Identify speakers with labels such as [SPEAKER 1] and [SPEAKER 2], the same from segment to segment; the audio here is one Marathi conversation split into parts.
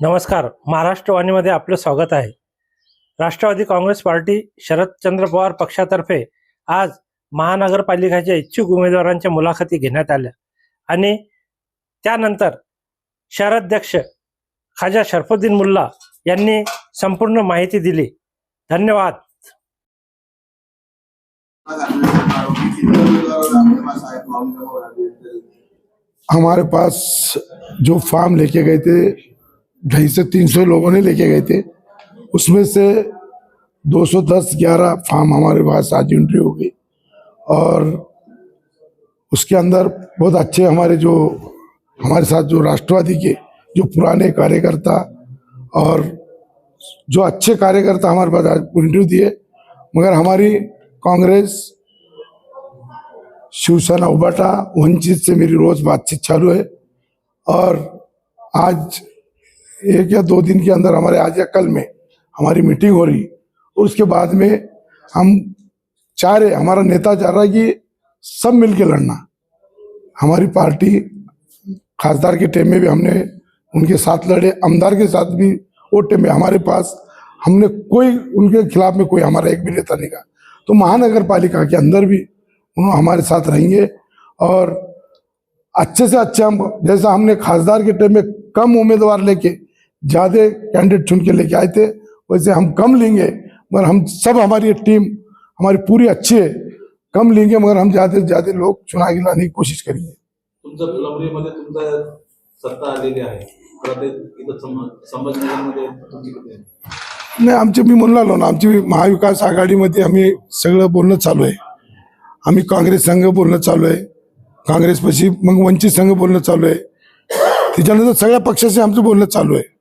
[SPEAKER 1] नमस्कार. महाराष्ट्रवाणीमध्ये आपलं स्वागत आहे. राष्ट्रवादी काँग्रेस पार्टी शरदचंद्र पवार पक्षातर्फे आज महानगरपालिकेच्या इच्छुक उमेदवारांच्या मुलाखती घेण्यात आल्या. आणि त्यानंतर शहराध्यक्ष खाजा शरफुद्दीन मुल्ला यांनी संपूर्ण माहिती दिली. धन्यवाद.
[SPEAKER 2] हमारे पास जो फार्म लेके गए थे ढाई से तीन सौ लोगों ने लेके गए थे। उसमें से 210 11 फार्म हमारे पास आज एंट्री हो गई। और उसके अंदर बहुत अच्छे हमारे जो, हमारे साथ जो राष्ट्रवादी के जो पुराने कार्यकर्ता और जो अच्छे कार्यकर्ता हमारे पास आज इंटरव्यू दिए, मगर हमारी कांग्रेस, शिवसेना, उबाटा, वंचित से मेरी रोज बातचीत चालू है। और आज एक या दो दिन के अंदर हमारे आज या कल में हमारी मीटिंग हो रही। और उसके बाद में हम चाह रहे, हमारा नेता चाह रहा है कि सब मिलके लड़ना। हमारी पार्टी खासदार के टाइम में भी हमने उनके साथ लड़े, आमदार के साथ भी वो टाइम में हमारे पास हमने कोई, उनके खिलाफ में कोई हमारा एक भी नेता नहीं कहा तो महानगर पालिका के अंदर भी उन्होंने हमारे साथ रहेंगे और अच्छे से अच्छे हम, जैसा हमने खासदार के टाइम में कम उम्मीदवार लेके ज्यादा कैंडिडेट चुन के लेके आए थे वैसे हम कम लेंगे मगर हम सब हमारी टीम हमारी पूरी अच्छी है कम लेंगे मगर हम ज्यादा से ज्यादा लोग चुना के लाने की कोशिश करेंगे।
[SPEAKER 3] तुमचं फुलंब्रीमध्ये तुमचा सत्ता आलेली आहे. तर ते इथं सम- संभाजीनगरमध्ये तुमची किती आहे?
[SPEAKER 2] नाही आमचे मी म्हणून आलो ना आमची महाविकास आघाडीमध्ये आम्ही सगळं बोलणं चालू आहे. आम्ही काँग्रेस संघ बोलणं चालू आहे. काँग्रेसपाशी मग वंचित संघ बोलणं चालू आहे. त्याच्यानंतर सगळ्या पक्षाशी आमचं बोलणं चालू आहे.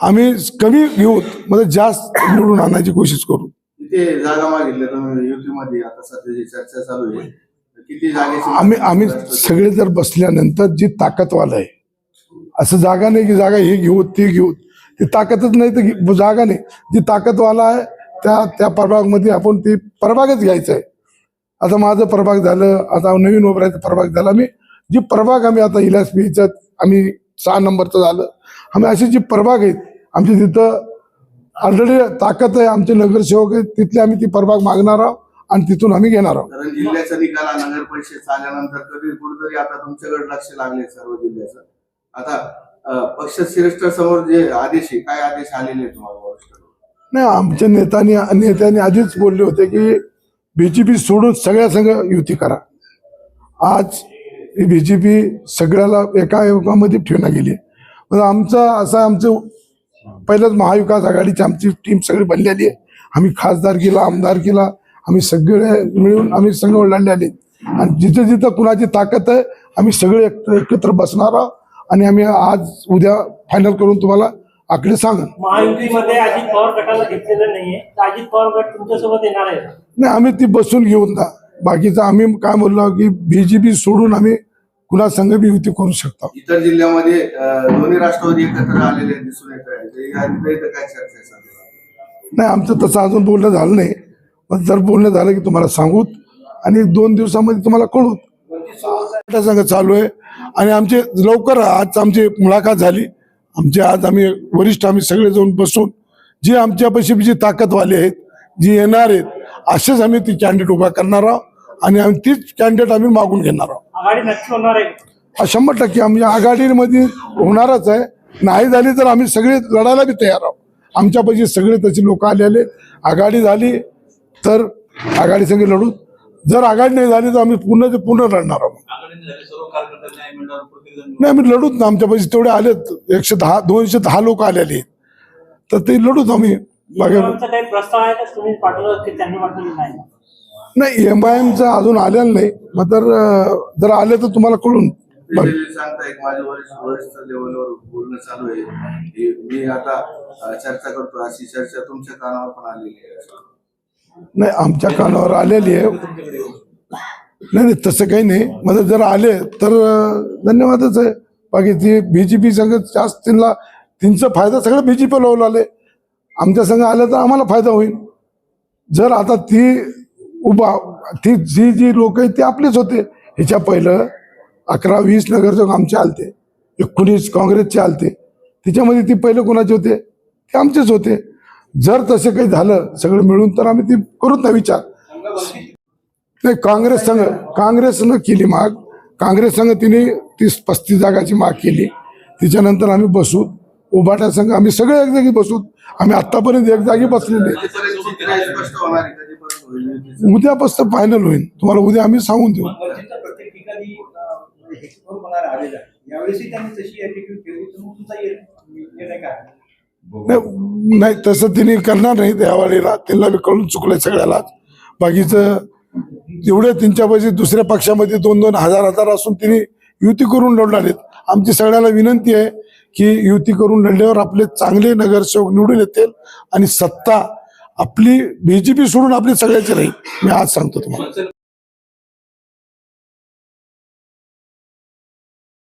[SPEAKER 2] आम्ही कमी घेऊ म्हणजे जास्त निवडून आणायची कोशिश करू.
[SPEAKER 4] किती जागा मागितल्या तुम्ही? युतीमध्ये आता सध्याची चर्चा चालू आहे तर किती जागेची
[SPEAKER 2] आम्ही आम्ही सगळे जर बसल्यानंतर जी ताकदवाला आहे असं जागा नाही की जागा हे घेऊ ते घेऊ. ती ताकदच नाही तर जागा नाही. जी ताकदवाला आहे त्या त्या प्रभागमध्ये आपण ती प्रभागच घ्यायचं आहे. आता माझं प्रभाग झालं आता नवीन ओबरायचं प्रभाग झाला. आम्ही जी प्रभाग आम्ही आता इलास पीचं आम्ही सहा नंबरचं झालं. आम्ही असे जी प्रभाग आहेत आमच्या तिथं ऑलरेडी ताकद आहे आमचे नगरसेवक आहेत तिथले आम्ही ती प्रभाग मागणार आहोत आणि तिथून आम्ही घेणार आहोत.
[SPEAKER 4] कारण जिल्ह्याचा निकाल हा नगर परिषद आल्यानंतर कधी कुठेतरी आता तुमच्याकडे लक्ष लागले सर्व जिल्ह्याचं. आता पक्ष श्रेष्ठ समोर जे आदेश आहे काय आदेश आलेले तुम्हाला
[SPEAKER 2] नाही आमच्या नेत्यांनी नेत्यांनी आधीच बोलले होते की बीजेपी सोडून सगळ्या संघ युती करा. आज बीजेपी सगळ्याला एका युगामध्ये ठेवण्यात गेली म्हणजे आमचं असं आमचं पहिलंच महाविकास आघाडीची आमची टीम सगळी बनलेली आहे. आम्ही खासदार केला आमदार केला. आम्ही सगळे मिळून आम्ही संघ ओलांडले आले आणि जिथं जिथं कुणाची ताकद आहे आम्ही सगळे एक- एकत्र बसणार आहोत. आणि आम्ही आज उद्या फायनल करून तुम्हाला आकडे सांगा
[SPEAKER 1] महायुतीमध्ये अजित पवार गटाला घेतलेलं नाहीये. अजित पवार गट तुमच्यासोबत येणार आहे
[SPEAKER 2] नाही आम्ही ती बसून घेऊन जा. बाकीचं आम्ही काय बोललो की बीजेपी सोडून आम्ही कुणा संघ बी युती करू शकतो.
[SPEAKER 4] इतर जिल्ह्यामध्ये दोन्ही राष्ट्रवादी एकत्र आलेले दिसून येत
[SPEAKER 2] नाही आमचं तसं अजून बोलणं झालं नाही. पण जर बोलणं झालं की तुम्हाला सांगूत आणि एक दोन दिवसामध्ये तुम्हाला कळूत संघ चालू आहे. आणि आमचे लवकर आज आमची मुलाखत झाली. आमचे आज आम्ही वरिष्ठ आम्ही सगळे जाऊन बसून जे आमच्यापाशी जी ताकदवाले आहेत जी येणार आहेत असेच आम्ही ती कॅन्डिडेट उभा करणार आहोत. आणि आम्ही तीच कॅन्डिडेट आम्ही मागून घेणार आहोत.
[SPEAKER 1] आघाडी नक्की होणार आहे.
[SPEAKER 2] शंभर टक्के. आम्ही आघाडीमध्ये होणारच आहे. नाही झाली तर आम्ही सगळे लढायला बी तयार आहोत. आमच्यापाशी सगळे तसे लोक आलेले. आघाडी झाली तर आघाडी संगे लढू. जर आघाडी नाही झाली तर आम्ही पूर्ण ते पूर्ण लढणार आहोत. नाही आम्ही लढूच ना. आमच्यापाशी तेवढे आलेत. एकशे दहा दोनशे दहा लोक आलेले आहेत. तर ते लढूच आम्ही.
[SPEAKER 1] काही प्रस्ताव आहे का? तुम्ही पाठवलं की त्यांनी पाठवलं नाही.
[SPEAKER 2] नाही एम आय एमचं अजून आलेलं नाही. मग तर जर आले तर तुम्हाला कळून.
[SPEAKER 4] ते जे सांगताय की माझ्या वरिष्ठ वरिष्ठ लेवलवर बोलणं चालू आहे. मी आता चर्चा करतो. अशी चर्चा तुमच्या कानावर पण आलेली आहे.
[SPEAKER 2] नाही आमच्या कानावर आलेली आहे. नाही नाही तसं काही नाही. म्हणजे जर आले तर धन्यवादच आहे. बाकी ती बीजेपी संघ जास्त त्यांना त्यांचा फायदा सगळं बीजेपी लावून आले. आमच्या संघ आलं तर आम्हाला फायदा होईल. जर आता ती उभा ती जी जी लोक आहेत ती आपलेच होते. ह्याच्या पहिलं अकरा वीस नगरसेवक आमचे आलते. एकोणीस काँग्रेसचे आलते. तिच्यामध्ये ती पहिले कोणाचे होते? ते आमचेच होते. जर तसे काही झालं सगळं मिळून तर आम्ही ती करूच ना विचार. नाही काँग्रेस संघ काँग्रेसनं केली माग. काँग्रेस संघ तिने तीस पस्तीस जागाची माग केली. तिच्यानंतर आम्ही बसू. उभाटा संघ आम्ही सगळे एक जागी बसू आम्ही आतापर्यंत एक जागी बसलेले.
[SPEAKER 4] कधीपर्यंत
[SPEAKER 2] उद्यापासून फायनल होईल. तुम्हाला उद्या आम्ही सांगून देऊ. नाही नाही, तसं तिने करणार नाही त्यावेळेला त्यांना बी कळून चुकलंय सगळ्याला. बाकीचं एवढे त्यांच्यापाशी दुसऱ्या पक्षामध्ये दोन दोन हजार हजार असून तिने युती करून लढणारेत आमची सगळ्याला विनंती आहे की युती करून लढल्यावर आपले चांगले नगरसेवक निवडून येतील आणि सत्ता आपली बीजेपी सोडून आपली सगळ्याची राहील. मी आज सांगतो तुम्हाला.